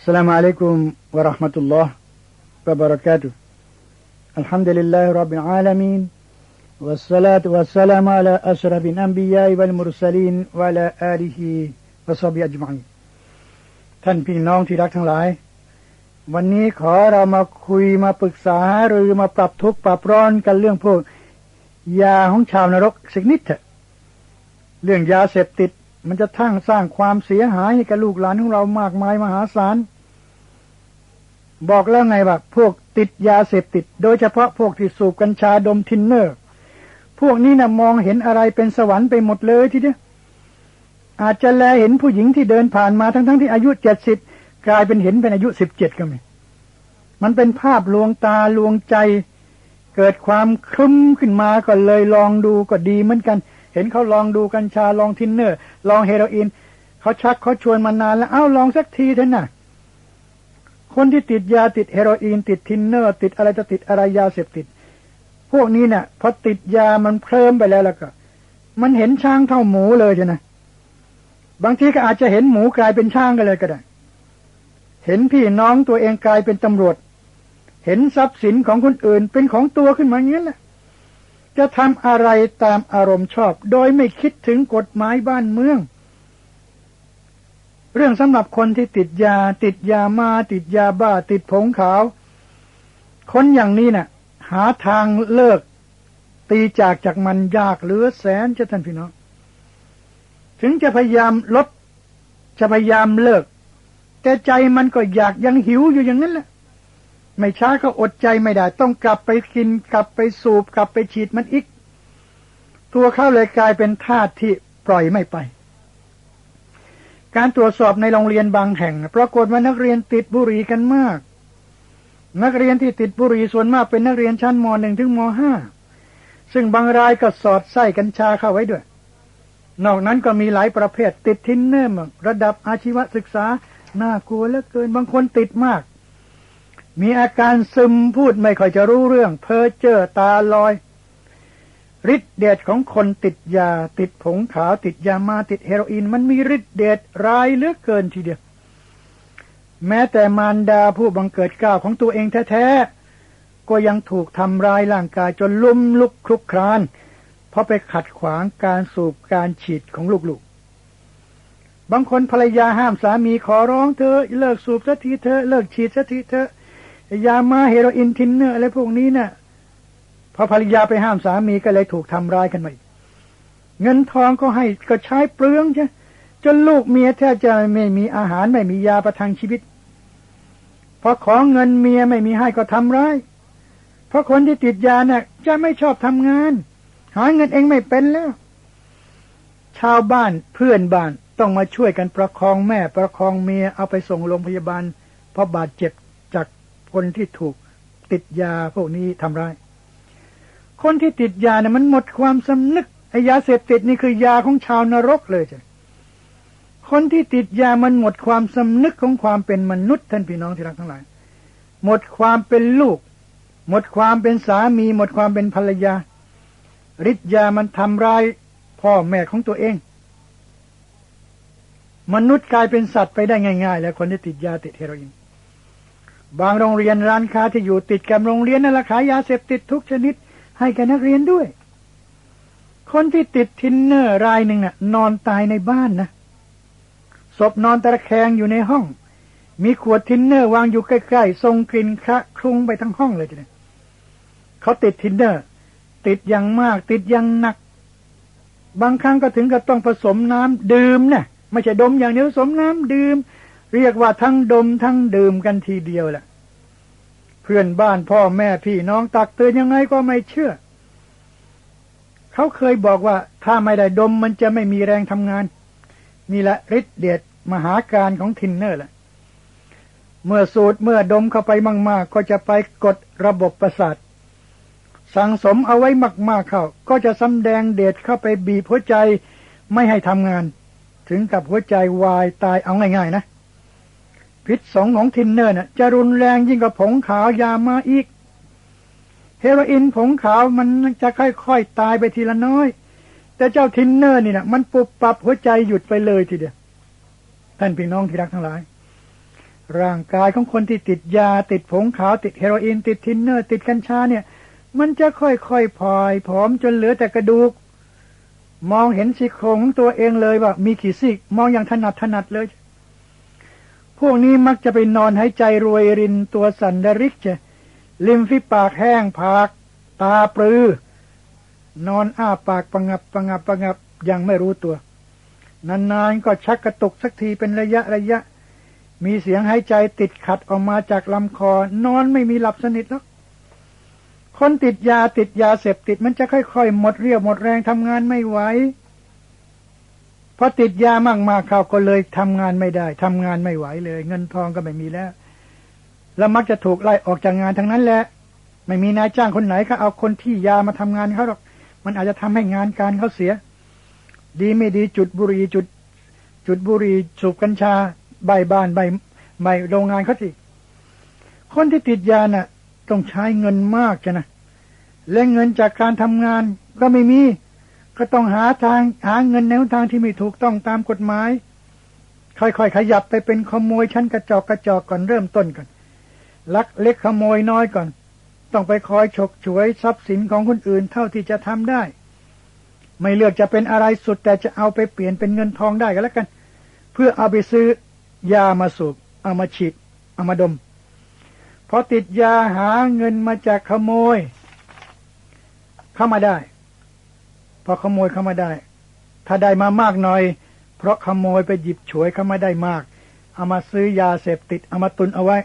السلام عليكم ورحمة الله وبركاته الحمد لله رب العالمين والصلاة والسلام على أشرف الأنبياء والمرسلين وعلى آله وصحبه أجمعين ท่านพี่น้องที่รักทั้งหลาย วันนี้ขอเรามาคุยมาปรึกษาหรือมาปรับทุกข์ปรับร้อนกันเรื่องพวกยาของชาวนรกสักนิดเถอะเรื่องยาเสพติด มันจะทั้งสร้างความเสียหายให้กับลูกหลานของเรามากมายมหาศาล บอกแล้วไงว่าพวกติดยาเสพติด โดยเฉพาะพวกที่สูบกัญชาดมทินเนอร์ พวกนี้นะมองเห็นอะไรเป็นสวรรค์ไปหมดเลยทีเดียวอาจจะแลเห็นผู้หญิงที่เดินผ่านมาทั้งๆทที่อายุเจ็ดสิบกลายเป็นเห็นเป็นอายุสิบเจ็ดก็มีมันเป็นภาพลวงตาลวงใจ เกิดความคลุ้มขึ้นมาก็เลยลองดูก็ดีเหมือนกัน เห็นเขาลองดูกัญชาลองทินเนอร์ ลองเฮโรอีนเขาชักเขาชวนมานานแล้วเอ้าลองสักทีเถอะนะคนที่ติดยาติดเฮโรอีน ติดทินเนอร์ ติดอะไรจะติดอะไรยาเสพติด พวกนี้เนะ่ะพอติดยามันเคลิ้มไปแล้วแล้วก็ มันเห็นช้างเท่าหมูเลยใช่ไหมบางทีก็อาจจะเห็นหมูกลายเป็นช้างกันเลยก็ได้ เห็นพี่น้องตัวเองกลายเป็นตำรวจ เห็นทรัพย์สินของคนอื่นเป็นของตัวขึ้นมาอย่างนี้แหละ จะทำอะไรตามอารมณ์ชอบ โดยไม่คิดถึงกฎหมายบ้านเมือง เรื่องสำหรับคนที่ติดยา ติดยามาติดยาบ้า ติดผงขาว คนอย่างนี้นะ่ะ หาทางเลิก ตีจากจากมันยากเหลือแสนจะท่านพี่น้องถึงจะพยายามลดจะพยายามเลิก แต่ใจมันก็อยากยังหิวอยู่อย่างนั้นแหละ ไม่ช้าก็อดใจไม่ได้ ต้องกลับไปกิน กลับไปสูบ กลับไปฉีดมันอีก ตัวเขาเลยกลายเป็นทาสที่ปล่อยไม่ไป การตรวจสอบในโรงเรียนบางแห่ง ปรากฏว่านักเรียนติดบุหรี่กันมาก นักเรียนที่ติดบุหรี่ส่วนมากเป็นนักเรียนชั้นม .1 ถึงม .5 ซึ่งบางรายก็สอดไส้กัญชาเข้าไว้ด้วย นอกนั้นก็มีหลายประเภทติดทินเนอร์ระดับอาชีวศึกษาน่ากลัวเหลือเกินบางคนติดมาก มีอาการซึมพูดไม่ค่อยจะรู้เรื่อง เพ้อเจ้อตาลอยฤทธิเดชของคนติดยา ติดผงขาวติดยามาติดเฮโรอีน มันมีฤทธิเดชร้ายเหลือเกินทีเดียว แม้แต่มารดาผู้บังเกิดก้าวของตัวเองแท้ๆ ก็ยังถูกทำร้ายร่างกายจนลุ่มลุกคลุกคราน เพราะไปขัดขวางการสูบการฉีดของลูกๆ บางคนภรรยาห้ามสามีขอร้องเธอเลิกสูบสักทีเธอเลิกฉีดสักทีเธอ ยามาเฮโรอีนทินเนอร์อะไรพวกนี้นะ่ะพอภรรยาไปห้ามสามีก็เลยถูกทำร้ายกันไปเงินทองก็ให้ก็ใช้เปลืองใช่จนลูกเมียแทบจะไม่มีอาหารไม่มียาประทังชีวิตพอของเงินเมียไม่มีให้ก็ทำร้าย เพราะคนที่ติดยาเนะ่ยจะไม่ชอบทำงาน หาเงินเองไม่เป็นแล้ว ชาวบ้านเพื่อนบ้านต้องมาช่วยกันประคองแม่ประคองเมียเอาไปส่งโรงพยาบาลเพราะบาดเจ็บ คนที่ถูกติดยาพวกนี้ทำร้าย คนที่ติดยาเนี่ยมันหมดความสำนึกไอ้ยาเสพติดนี่คือยาของชาวนรกเลยจ้ะคนที่ติดยามันหมดความสำนึกของความเป็นมนุษย์ท่านพี่น้องที่รักทั้งหลาย หมดความเป็นลูก หมดความเป็นสามี หมดความเป็นภรรยาฤทธิ์ยามันทำร้ายพ่อแม่ของตัวเอง มนุษย์กลายเป็นสัตว์ไปได้ง่าย ๆ แล้วคนที่ติดยาติดเฮโรอีน บางโรงเรียนร้านค้าที่อยู่ติดกับโรงเรียนนั่นแหละขายยาเสพติดทุกชนิด ให้แก่นักเรียนด้วย คนที่ติดทินเนอร์รายหนึ่งน่ะ นอนตายในบ้านนะศพนอนตะแคงอยู่ในห้อง มีขวดทินเนอร์วางอยู่ใกล้ๆทรงกลิ่นคะคลุ้งไปทั้งห้องเลยทีเดียเขาติดทินเนอร์ ติดอย่างมาก ติดอย่างหนัก บางครั้งก็ถึงกับต้องผสมน้ำดื่มนะ่ะไม่ใช่ดมอย่างเดียวผสมน้ำดื่ม เรียกว่าทั้งดมทั้งดื่มกันทีเดียวแหละ เพื่อนบ้านพ่อแม่พี่น้องตักเตือนยังไงก็ไม่เชื่อ เขาเคยบอกว่าถ้าไม่ได้ดมมันจะไม่มีแรงทำงาน นี่แหละฤทธิ์เดชมหาการของทินเนอร์แหละ เมื่อสูดเมื่อดมเข้าไปมากๆ ก็จะไปกดระบบประสาทสังสมเอาไว้มากๆเข้า ก็จะสำแดงเดชเข้าไปบีบหัวใจไม่ให้ทำงาน ถึงกับหัวใจวายตายเอาง่ายๆนะ พิษสองของทินเนอร์น่ะจะรุนแรงยิ่งกว่าผงขาวยามาอีก เฮโรอีนผงขาวมันจะค่อยๆตายไปทีละน้อย แต่เจ้าทินเนอร์นี่นะมันปุบปรับหัวใจหยุดไปเลยทีเดียวท่านพี่น้องที่รักทั้งหลาย ร่างกายของคนที่ติดยาติดผงขาวติดเฮโรอีนติดทินเนอร์ติดกัญชาเนี่ย มันจะค่อยๆพลอยผอมจนเหลือแต่กระดูก มองเห็นซี่โครงตัวเองเลยว่ามีกี่ซี่มองอย่างถนัดถนัดเลย พวกนี้มักจะไปนอนหายใจรวยรินตัวสันดริกจะลิมฝีปากแห้งผาก ตาปรือนอนอ้าปากประงับประงับประงับยังไม่รู้ตัว นานๆก็ชักกระตุกสักทีเป็นระยะระยะ มีเสียงหายใจติดขัดออกมาจากลำคอ นอนไม่มีหลับสนิทแล้วคนติดยาติดยาเสพติดมันจะค่อยๆ หมดเรี่ยวหมดแรงทำงานไม่ไหว พอติดยามากๆเขาก็เลยทำงานไม่ได้ทำงานไม่ไหวเลย เงินทองก็ไม่มีแล้ว แล้วมักจะถูกไล่ออกจากงานทั้งนั้นแหละ ไม่มีนายจ้างคนไหนก็เอาคนที่ยามาทำงานเขาหรอก มันอาจจะทำให้งานการเขาเสีย ดีไม่ดีจุดบุหรี่จุด จุดบุหรี่สูบกัญชาใบบ้านใบใบโรงงานเขาสิคนที่ติดยาน่ะ ต้องใช้เงินมากจ้ะนะและเงินจากการทำงานก็ไม่มี ก็ต้องหาทางหาเงินแนวทางที่ไม่ถูกต้องตามกฎหมาย ค่อยๆ ขยับไปเป็นขโมยชั้นกระจอกกระจอกก่อนเริ่มต้นก่อน ลักเล็กขโมยน้อยก่อน ต้องไปคอยฉกฉวยทรัพย์สินของคนอื่นเท่าที่จะทำได้ ไม่เลือกจะเป็นอะไรสุดแต่จะเอาไปเปลี่ยนเป็นเงินทองได้ก็แล้วกัน เพื่อเอาไปซื้อยามาสูบเอามาฉีดเอามาดมพอติดยาหาเงินมาจากขโมย เข้ามาได้ พอขโมยเข้ามาได้ ถ้าได้มามากหน่อย เพราะขโมยไปหยิบฉวยเข้ามาได้มาก เอามาซื้อยาเสพติดเอามาตุนเอาไว้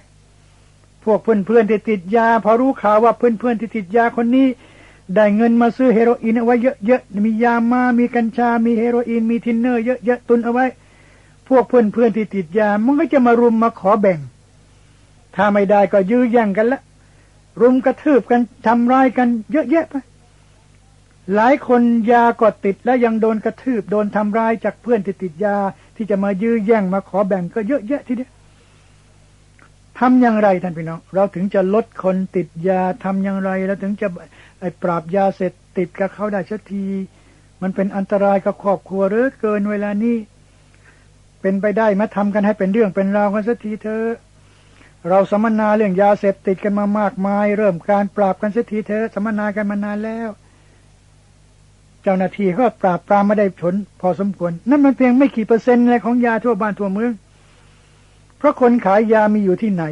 พวกเพื่อนๆที่ติดยา พอรู้ข่าวว่าเพื่อนๆที่ติดยาคนนี้ ได้เงินมาซื้อเฮโรอีนเอาไว้เยอะๆมียามามีกัญชา มีเฮโรอีนมีทินเนอร์เยอะๆตุนเอาไว้ พวกเพื่อนๆที่ติดยา มันก็จะมารุมมาขอแบ่ง ถ้าไม่ได้ก็ยื้อแย่งกันละรุมกระทืบกันทำร้ายกันเยอะแยะไป หลายคนยาก็ติดและยังโดนกระทืบโดนทำร้ายจากเพื่อนที่ติดยาที่จะมายื้อแย่งมาขอแบ่งก็เยอะแยะทีเดียวทำอย่างไรท่านพี่น้อง เราถึงจะลดคนติดยาทำอย่างไร แล้วถึงจะไอ้ปราบยาเสร็จติดกับเขาได้สักที มันเป็นอันตรายกับครอบครัวเรือเกินเวลานี้เป็นไปได้มาทำกันให้เป็นเรื่องเป็นราวกันสักทีเธอเราสัมมนาเรื่องยาเสพติดกันมามากมาย เริ่มการปราบกันสียทีเธอสัมมนากันมานานแล้ว เจ้าหน้าที่ก็ปราบปรามไม่ได้ผลพอสมควร นั่นมันเพียงไม่กี่เปอร์เซ็นต์เลยของยาทั่วบ้านทั่วเมือง เพราะคนขายยามีอยู่ที่ไหน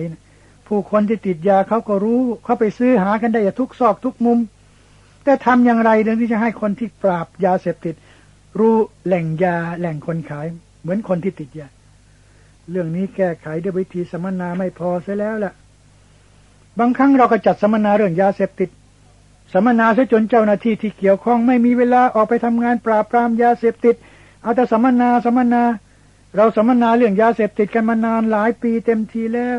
ผู้คนที่ติดยาเขาก็รู้เขาไปซื้อหากันได้ทุกซอกทุกมุม แต่ทำอย่างไรเดินที่จะให้คนที่ปราบยาเสพติด รู้แหล่งยาแหล่งคนขาย เหมือนคนที่ติดยา เรื่องนี้แก้ไขด้วยวิธีสัมมนาไม่พอเสียแล้วล่ะ บางครั้งเราก็จัดสัมมนาเรื่องยาเสพติด สัมมนาซะจนเจ้าหน้าที่ที่เกี่ยวข้องไม่มีเวลาออกไปทำงานปราบปรามยาเสพติด เอาแต่สัมมนาสัมมนา เราสัมมนาเรื่องยาเสพติดกันมานานหลายปีเต็มทีแล้ว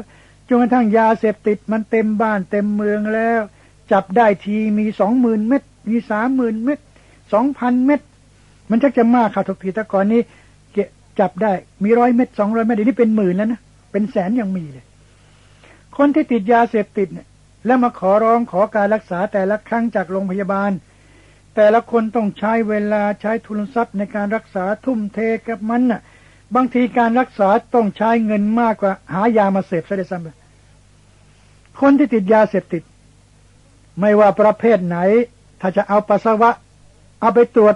จนกระทั่งยาเสพติดมันเต็มบ้านเต็มเมืองแล้ว จับได้ทีมีสองหมื่นเม็ดมีสามหมื่นเม็ดสองพันเม็ดมันชักจะมากค่ะทุกทีแต่ก่อนนี้จับได้มีร้อยเม็ดสองร้อยเม็ดเดี๋ยวนี้เป็นหมื่นแล้วนะเป็นแสนยังมีเลย คนที่ติดยาเสพติดเนี่ย แล้วมาขอร้องขอการรักษาแต่ละครั้งจากโรงพยาบาล แต่ละคนต้องใช้เวลาใช้ทุนทรัพย์ในการรักษาทุ่มเทกับมันน่ะ บางทีการรักษาต้องใช้เงินมากกว่า หายามาเสพซะด้วยซ้ำคนที่ติดยาเสพติด ไม่ว่าประเภทไหน ถ้าจะเอาปัสสาวะ เอาไปตรวจ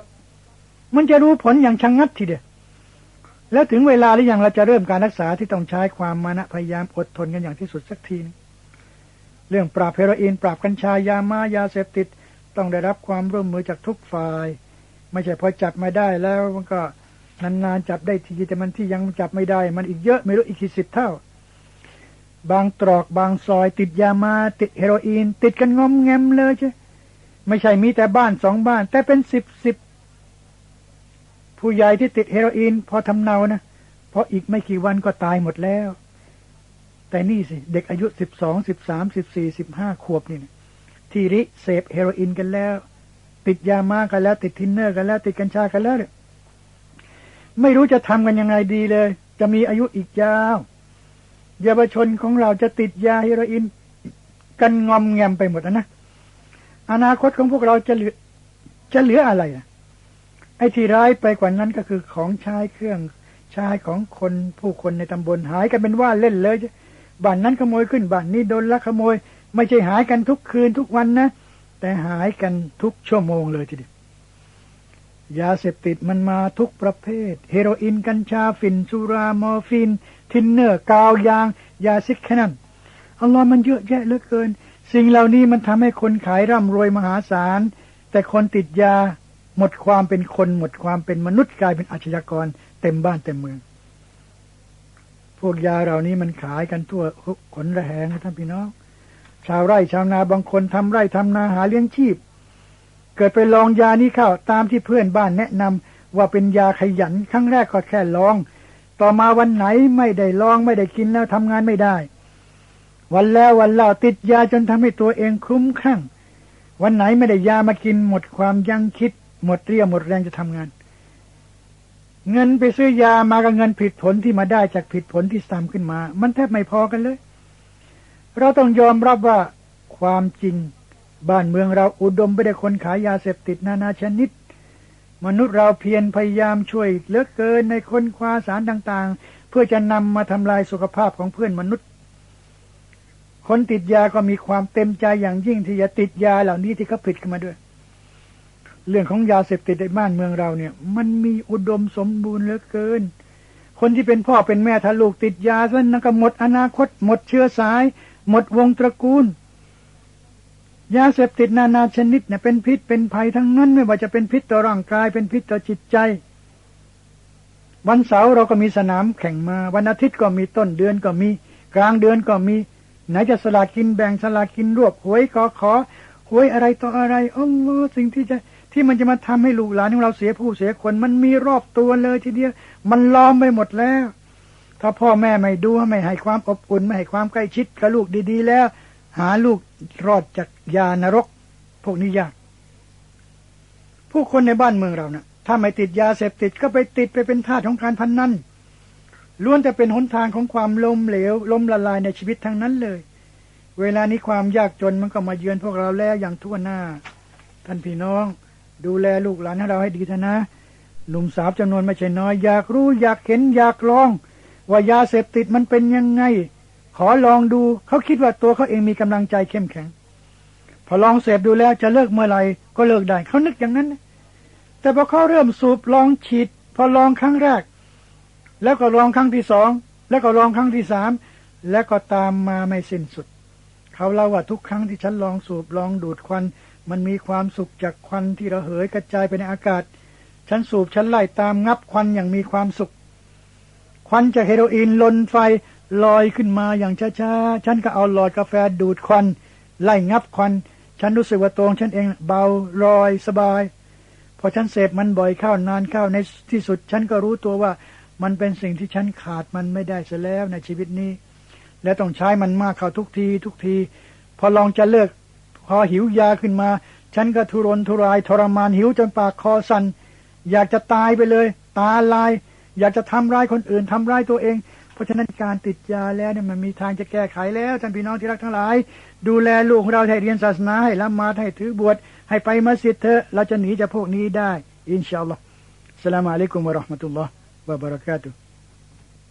มันจะรู้ผลอย่างชะงงัดทีเดียวแล้วถึงเวลาหรือยังเราจะเริ่มการรักษาที่ต้องใช้ความมานะพยายามอดทนกันอย่างที่สุดสักทีนึง เรื่องปราบเฮโรอีน ปราบกัญชายามายาเสพติด ต้องได้รับความร่วมมือจากทุกฝ่าย ไม่ใช่พอจับมาได้แล้วมันก็นานๆจับได้ทีแต่มันที่ยังจับไม่ได้ มันอีกเยอะไม่รู้อีกกี่สิบเท่า บางตรอกบางซอย ติดยามาติดเฮโรอีน ติดกันงอมแงมเลยใช่ไม่ใช่มีแต่บ้านสองบ้าน แต่เป็นสิบสิบผู้ใหญ่ที่ติดเฮโรอีน พอทำเนานะเพราะอีกไม่กี่วันก็ตายหมดแล้ว แต่นี่สิ เด็กอายุสิบสองสิบสามสิบสี่สิบห้าขวบนี่นที่ริเสพเฮโรอีนกันแล้ว ติดยามากันแล้ว ติดทินเนอร์กันแล้ว ติดกัญชากันแล้วเนี่ยไม่รู้จะทำกันยังไงดีเลย จะมีอายุอีกยาวเยาวชนของเราจะติดยาเฮโรอีนกันงอมแงมไปหมดนะอนาคตของพวกเราจะเหลือจะเหลืออะไรอะไอ้ที่ร้ายไปกว่านั้นก็คือของใช้เครื่องใช้ของคนผู้คนในตำบลหายกันเป็นว่าเล่นเลย บ้านนั้นขโมยขึ้นบ้านนี้โดนลักขโมย ไม่ใช่หายกันทุกคืนทุกวันนะ แต่หายกันทุกชั่วโมงเลยทีเดียวยาเสพติดมันมาทุกประเภท เฮโรอีนกัญชาฝิ่นสุรามอร์ฟิน ทินเนอร์ กาวยาง ยาซิกแค่นั้นอัลลอฮ์มันเยอะแยะเหลือเกิน สิ่งเหล่านี้มันทำให้คนขายร่ำรวยมหาศาล แต่คนติดยาหมดความเป็นคนหมดความเป็นมนุษย์กลายเป็นอาชญากร เต็มบ้านเต็มเมือง พวกยาเหล่านี้มันขายกันทั่วขนระแหงท่านพี่น้อง ชาวไร่ชาวนาบางคนทำไร่ทำนาหาเลี้ยงชีพ เกิดไปลองยานี้เข้าตามที่เพื่อนบ้านแนะนำว่าเป็นยาขยันครั้งแรกก็แค่ลอง ต่อมาวันไหนไม่ได้ลองไม่ได้กินแล้วทำงานไม่ได้ วันแล้ววันเล่าติดยาจนทำให้ตัวเองคลุ้มคลั่ง วันไหนไม่ได้ยามากินหมดความยั้งคิด หมดเรี่ยวหมดแรงจะทำงาน เงินไปซื้อยามากับเงินผิดผลที่มาได้จากผิดผลที่ซ้ำขึ้นมา มันแทบไม่พอกันเลย เราต้องยอมรับว่าความจริงบ้านเมืองเราอุดมไปด้วยคนขายยาเสพติดนานาชนิด มนุษย์เราเพียรพยายามช่วยเหลือเกินในค้นคว้าสารต่างๆ เพื่อจะนำมาทำลายสุขภาพของเพื่อนมนุษย์ คนติดยาก็มีความเต็มใจอย่างยิ่งที่จะติดยาเหล่านี้ที่เขาผิดขึ้นมาด้วย เรื่องของยาเสพติดในบ้านเมืองเราเนี่ย มันมีอุดมสมบูรณ์เหลือเกิน คนที่เป็นพ่อเป็นแม่ถ้าลูกติดยาซะนั่นก็หมดอนาคต หมดเชื้อสาย หมดวงตระกูล ยาเสพติดนานาชนิดเนี่ยเป็นพิษเป็นภัยทั้งนั้น ไม่ว่าจะเป็นพิษต่อร่างกาย เป็นพิษต่อจิตใจ วันเสาร์เราก็มีสนามแข่งมา วันอาทิตย์ก็มีต้นเดือนก็มี กลางเดือนก็มี ไหนจะสลากกินแบ่งสลากกินรวบหวยขอขอหวยอะไรต่ออะไรอ๋อสิ่งที่จะ ที่มันจะมาทำให้ลูกหลานของเราเสียผู้เสียคน มันมีรอบตัวเลยทีเดียว มันล้อมไปหมดแล้ว ถ้าพ่อแม่ไม่ดูไม่ให้ความอบอุ่นไม่ให้ความใกล้ชิดกับลูกดี ๆ แล้ว หาลูกรอดจากยานรก พวกนี้ยากผู้คนในบ้านเมืองเรานะ่ะ ถ้าไม่ติดยาเสพติดก็ไปติดไปเป็นทาสของการพันนั่นล้วนแต่เป็นหนทางของความล้มเหลวล้มละลายในชีวิตทั้งนั้นเลย เวลานี้ความยากจนมันก็มาเยือนพวกเราแล้วอย่างทั่วหน้า ท่านพี่น้อง ดูแลลูกหลานให้เราให้ดีเถอะนะ หนุ่มสาวจำนวนไม่ใช่น้อย อยากรู้อยากเห็นอยากลอง ว่ายาเสพติดมันเป็นยังไง ขอลองดูเขาคิดว่าตัวเขาเองมีกำลังใจเข้มแข็ง พอลองเสพดูแล้วจะเลิกเมื่อไหร่ก็เลิกได้เขานึกอย่างนั้นนะแต่พอเขาเริ่มสูบลองฉีด พอลองครั้งแรก แล้วก็ลองครั้งที่สองแล้วก็ลองครั้งที่สามแล้วก็ตามมาไม่สิ้นสุด เขาเล่าว่าทุกครั้งที่ฉันลองสูบลองดูดควัน มันมีความสุขจากควันที่ระเหยกระจายไปในอากาศ ฉันสูบฉันไล่ตามงับควันอย่างมีความสุข ควันจากเฮโรอีนลนไฟลอยขึ้นมาอย่างช้าๆ ฉันก็เอาหลอดกาแฟดูดควัน ไล่งับควัน ฉันรู้สึกว่าตรงฉันเองเบาลอยสบาย พอฉันเสพมันบ่อยเข้านานเข้าในที่สุด ฉันก็รู้ตัวว่ามันเป็นสิ่งที่ฉันขาดมันไม่ได้เสียแล้วในชีวิตนี้ และต้องใช้มันมากเข้าทุกที ทุกที พอลองจะเลิก พอหิวยาขึ้นมา ฉันก็ทุรนทุรายทรมานหิวจนปากคอสัน่นอยากจะตายไปเลย ตาลาย อยากจะทำร้ายคนอื่นทำร้ายตัวเอง เพราะฉะนั้นการติดยาแล้วเนี่ยมันมีทางจะแก้ไขแล้วท่านพี่น้องที่รักทั้งหลาย ดูแลลูกของเราให้เรียนศาสนาให้ละหมาดให้ถือบวชให้ไปมัสยิดเถอะเราจะหนีจากพวกนี้ได้ อินชาอัลลอฮ์สลามอะลัยกุมวะราะห์มะตุลลอฮ์วะบะเราะกาตุฮ์